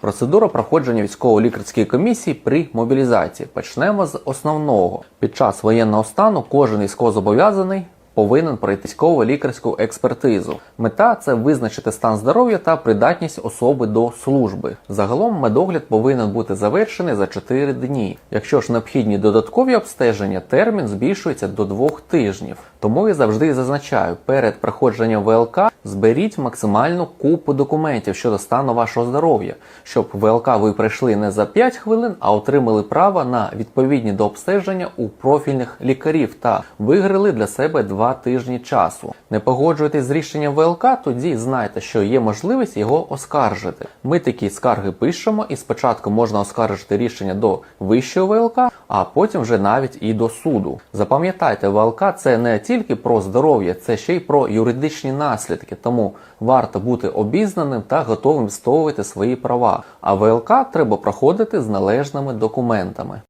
Процедура проходження військово-лікарської комісії при мобілізації. Почнемо з основного. Під час воєнного стану кожен військовозобов'язаний повинен пройти військово-лікарську експертизу. Мета це визначити стан здоров'я та придатність особи до служби. Загалом медогляд повинен бути завершений за 4 дні. Якщо ж необхідні додаткові обстеження, термін збільшується до 2 тижнів. Тому я завжди зазначаю, перед проходженням ВЛК зберіть максимальну купу документів щодо стану вашого здоров'я, щоб ВЛК ви пройшли не за 5 хвилин, а отримали право на відповідні до обстеження у профільних лікарів та виграли для себе 2 тижні часу. Не погоджуєтесь з рішенням ВЛК, тоді знайте, що є можливість його оскаржити. Ми такі скарги пишемо, і спочатку можна оскаржити рішення до вищого ВЛК, а потім вже навіть і до суду. Запам'ятайте, ВЛК це не тільки про здоров'я, це ще й про юридичні наслідки. Тому варто бути обізнаним та готовим відстоювати свої права. А ВЛК треба проходити з належними документами.